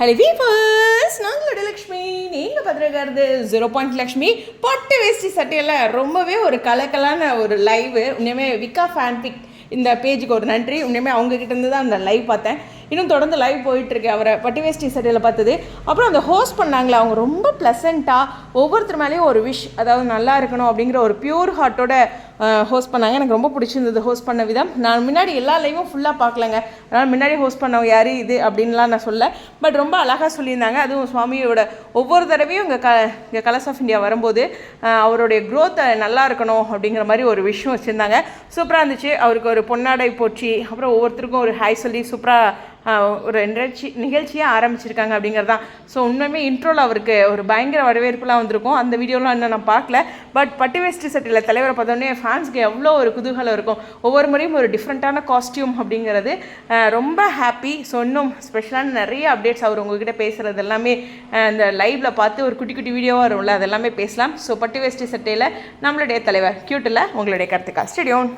Hello வீபர்ஸ் நாங்களோட Lakshmi நீங்கள் பார்த்துருக்கிறது zero point Lakshmi பட்டு வேஷ்டி சட்டையில் ரொம்பவே ஒரு கலக்கலான ஒரு லைவு உண்மையுமே விக்கா ஃபேன் பிக் இந்த பேஜுக்கு ஒரு நன்றி. உண்மையுமே அவங்க இருந்து தான் அந்த லைவ் பார்த்தேன். இன்னும் தொடர்ந்து லைவ் போயிட்டுருக்கு அவரை பட்டி வேஸ்டி சட்டையில் பார்த்தது. அப்புறம் அந்த ஹோஸ்ட் பண்ணாங்களே அவங்க ரொம்ப ப்ளசண்ட்டாக ஒவ்வொருத்தர் மேலேயும் ஒரு விஷ் அதாவது நல்லா இருக்கணும் அப்படிங்கிற ஒரு பியூர் ஹார்ட்டோட ஹோஸ்ட் பண்ணாங்க. எனக்கு ரொம்ப பிடிச்சிருந்தது ஹோஸ்ட் பண்ண விதம். நான் முன்னாடி எல்லா லைவும் ஃபுல்லாக பார்க்கலங்க. அதனால் முன்னாடி ஹோஸ்ட் பண்ணவங்க யார் இது அப்படின்லாம் நான் சொல்ல பட் ரொம்ப அழகாக சொல்லியிருந்தாங்க. அதுவும் சுவாமியோட ஒவ்வொரு தடவையும் இங்கே க இங்கே கலர்ஸ் ஆஃப் இந்தியா வரும்போது அவருடைய க்ரோத்தை நல்லா இருக்கணும் அப்படிங்கிற மாதிரி ஒரு விஷயம் வச்சுருந்தாங்க. சூப்பராக இருந்துச்சு. அவருக்கு ஒரு பொன்னாடை போச்சு அப்புறம் ஒவ்வொருத்தருக்கும் ஒரு ஹாய் சொல்லி சூப்பராக ஒரு நிகழ்ச்சி நிகழ்ச்சியாக ஆரம்பிச்சிருக்காங்க அப்படிங்கிறது. தான் ஸோ உண்மையுமே இன்ட்ரோவில் அவருக்கு ஒரு பயங்கர வரவேற்புலாம் வந்திருக்கும். அந்த வீடியோலாம் இன்னும் நான் பார்க்கல. பட் பட்டு வேஷ்டி சட்டையில் தலைவரை பார்த்தோன்னே ஃபேன்ஸ்க்கு எவ்வளோ ஒரு குதூகலம் இருக்கும். ஒவ்வொரு முறையும் ஒரு டிஃப்ரெண்ட்டான காஸ்டியூம் அப்படிங்கிறது ரொம்ப ஹாப்பி ஸோ இன்னும் ஸ்பெஷலான நிறைய அப்டேட்ஸ் அவர் உங்ககிட்ட பேசுகிறது எல்லாமே இந்த லைவில் பார்த்து ஒரு குட்டி குட்டி வீடியோவாக வரும்ல அதெல்லாமே பேசலாம். ஸோ பட்டு வேஷ்டி சட்டையில் நம்மளுடைய தலைவர் கியூட்டில் உங்களுடைய கருத்துக்கா ஸ்டேடியோன்